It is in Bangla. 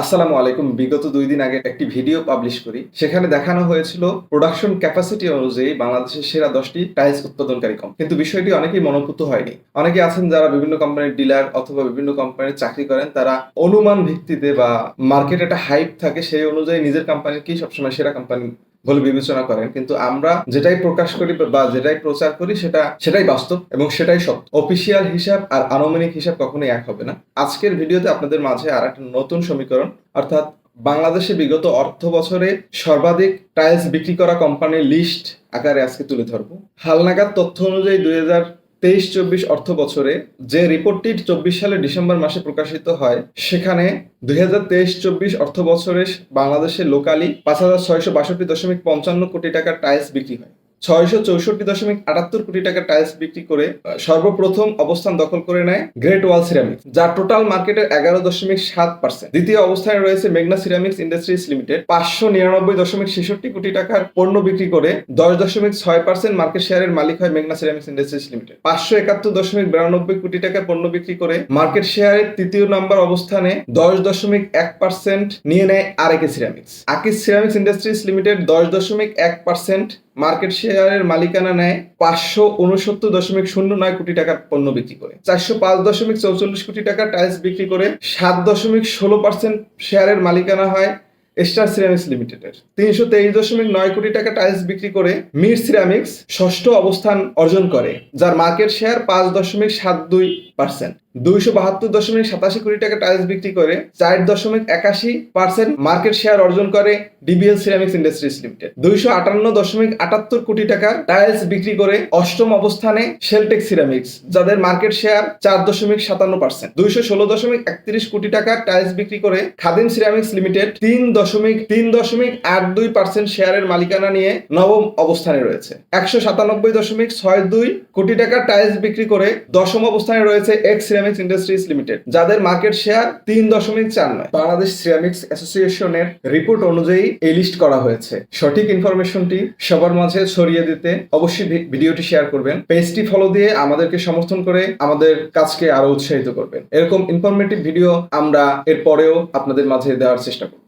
আসসালামু আলাইকুম। বিগত দুই দিন আগে একটি ভিডিও পাবলিশ করি। সেখানে দেখানো হয়েছিল প্রোডাকশন ক্যাপাসিটি অনুযায়ী বাংলাদেশের সেরা দশটি টাইলস উৎপাদনকারী কম কিন্তু বিষয়টি অনেকেই মনোভূত হয়নি। অনেকে আছেন যারা বিভিন্ন কোম্পানির ডিলার অথবা বিভিন্ন কোম্পানির চাকরি করেন, তারা অনুমান ভিত্তিতে বা মার্কেটে একটা হাইপ থাকে, সেই অনুযায়ী নিজের কোম্পানিকেই সবসময় সেরা কোম্পানি বলে বিবেচনা করেন, কিন্তু আমরা যেটাই প্রকাশ করি বা যেটাই প্রচার করি সেটা, সেটাই বাস্তব এবং সেটাই সত্য। অফিসিয়াল হিসাব আর আনুমানিক হিসাব কখনোই এক হবে না। আজকের ভিডিওতে আপনাদের মাঝে আর একটা নতুন সমীকরণ, অর্থাৎ বাংলাদেশে বিগত অর্থ বছরে সর্বাধিক টাইলস বিক্রি করা কোম্পানির লিস্ট আকারে আজকে তুলে ধরবো। হালনাগাদ তথ্য অনুযায়ী দুই হাজার তেইশ চব্বিশ অর্থ বছরে যে রিপোর্টটি চব্বিশ সালের ডিসেম্বর মাসে প্রকাশিত হয়, সেখানে দুই হাজার তেইশ চব্বিশ অর্থ বছরে বাংলাদেশে লোকালি পাঁচ হাজার ছয়শো বাষট্টি দশমিক পঞ্চান্ন কোটি টাকার টাইলস বিক্রি হয়। ছয়শো চৌষট্টি দশমিক আটাত্তর কোটি টাকার টাইলস বিক্রি করে সর্বপ্রথম অবস্থান দখল করে নেয় গ্রেট ওয়াল সিরামিক্স যার টোটাল মার্কেটের এগারো দশমিক সাত পার্সেন্ট দ্বিতীয় অবস্থানে রয়েছে মেঘনা সিরামিক্স ইন্ডাস্ট্রিজ লিমিটেড পাঁচশো নিরানব্বই দশমিক ছেষট্টি কোটি টাকার পণ্য বিক্রি করে দশ দশমিক ছয় পার্সেন্ট মার্কেট শেয়ারের মালিক হয় মেঘনা সিরামিক্স ইন্ডাস্ট্রিজ লিমিটেড পাঁচশো একাত্তর দশমিক বিরানব্বই কোটি টাকার পণ্য বিক্রি করে মার্কেট শেয়ারের তৃতীয় নম্বর অবস্থানে দশ দশমিক এক পার্সেন্ট নিয়ে নেয় আরেকে ceramics Akij ceramics industries limited দশ দশমিক এক পার্সেন্ট মার্কেট শেয়ারের মালিকানা নেয় পাঁচশো উনসত্তর দশমিক শূন্য নয় কোটি টাকার পণ্য বিক্রি করে। চারশো পাঁচ দশমিক চৌচল্লিশ কোটি টাকার টাইলস বিক্রি করে সাত দশমিক ষোলো পার্সেন্ট শেয়ারের মালিকানা হয় স্টার সিরামিক্স লিমিটেডের তিনশো তেইশ দশমিক নয় কোটি টাকা টাইলস বিক্রি করে মির সিরামিক্স ষষ্ঠ অবস্থান অর্জন করে, যার মার্কেট শেয়ার পাঁচ দশমিক সাত দুই পার্সেন্ট দুইশো বাহাত্তর দশমিক সাতাশি কোটি টাকা টাইলস বিক্রি করে চার দশমিক একাশি পার্সেন্ট মার্কেট শেয়ার অর্জন করে ডিবিএল সিরামিক্স ইন্ডাস্ট্রিজ লিমিটেড দুইশো আটান্ন দশমিক আটাত্তর কোটি টাকা টাইলস বিক্রি করে অষ্টম অবস্থানে শেলটেক সিরামিক্স যাদের মার্কেট শেয়ার চার দশমিক সাতান্ন পার্সেন্ট দুইশো ষোলো দশমিক একত্রিশ কোটি টাকা টাইলস বিক্রি করে খাদিম সিরামিক্স লিমিটেড তিন দশমিক তিন দশমিক আট দুই পার্সেন্ট শেয়ারের মালিকানা নিয়ে নবম অবস্থানে রয়েছে। একশো সাতানব্বই দশমিক ছয় দুই কোটি টাকা টাইলস বিক্রি করে দশম অবস্থানে রয়েছে এক্স সিরামিক্স ইন্ডাস্ট্রিজ লিমিটেড যাদের মার্কেট শেয়ার তিন দশমিক চার নয়। বাংলাদেশ সিরামিক্স অ্যাসোসিয়েশনের রিপোর্ট অনুযায়ী এই লিস্ট করা হয়েছে। সঠিক ইনফরমেশনটি সবার মাঝে ছড়িয়ে দিতে অবশ্যই ভিডিওটি শেয়ার করবেন। পেজটি ফলো দিয়ে আমাদেরকে সমর্থন করে আমাদের কাজকে আরও উৎসাহিত করবেন। এরকম ইনফরমেটিভ ভিডিও আমরা এর পরেও আপনাদের মাঝে দেওয়ার চেষ্টা করব।